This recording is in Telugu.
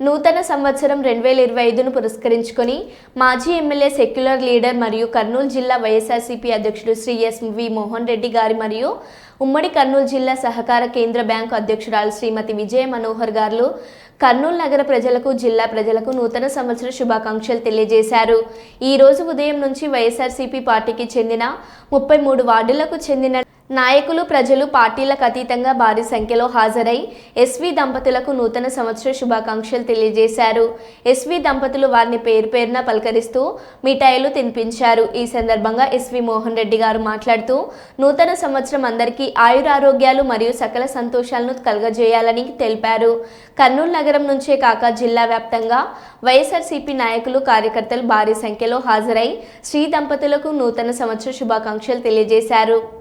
నూతన సంవత్సరం రెండు వేల ఇరవై ఐదును పురస్కరించుకొని మాజీ ఎమ్మెల్యే సెక్యులర్ లీడర్ మరియు కర్నూలు జిల్లా వైఎస్ఆర్సీపీ అధ్యక్షుడు శ్రీ ఎస్ వి మోహన్ రెడ్డి గారి మరియు ఉమ్మడి కర్నూలు జిల్లా సహకార కేంద్ర బ్యాంకు అధ్యక్షురాలు శ్రీమతి విజయ మనోహర్ గారు కర్నూలు నగర ప్రజలకు జిల్లా ప్రజలకు నూతన సంవత్సర శుభాకాంక్షలు తెలియజేశారు. ఈ రోజు ఉదయం నుంచి వైఎస్ఆర్సీపీ పార్టీకి చెందిన ముప్పై మూడు వార్డులకు చెందిన నాయకులు ప్రజలు పార్టీలకు అతీతంగా భారీ సంఖ్యలో హాజరై ఎస్వి దంపతులకు నూతన సంవత్సర శుభాకాంక్షలు తెలియజేశారు. ఎస్వి దంపతులు వారిని పేరు పేరున పలకరిస్తూ మిఠాయిలు తినిపించారు. ఈ సందర్భంగా ఎస్వి మోహన్ రెడ్డి గారు మాట్లాడుతూ నూతన సంవత్సరం అందరికీ ఆయురారోగ్యాలు మరియు సకల సంతోషాలను కలగజేయాలని తెలిపారు. కర్నూలు నగరం నుంచే కాక జిల్లా వ్యాప్తంగా వైఎస్ఆర్సీపీ నాయకులు కార్యకర్తలు భారీ సంఖ్యలో హాజరై శ్రీ దంపతులకు నూతన సంవత్సర శుభాకాంక్షలు తెలియజేశారు.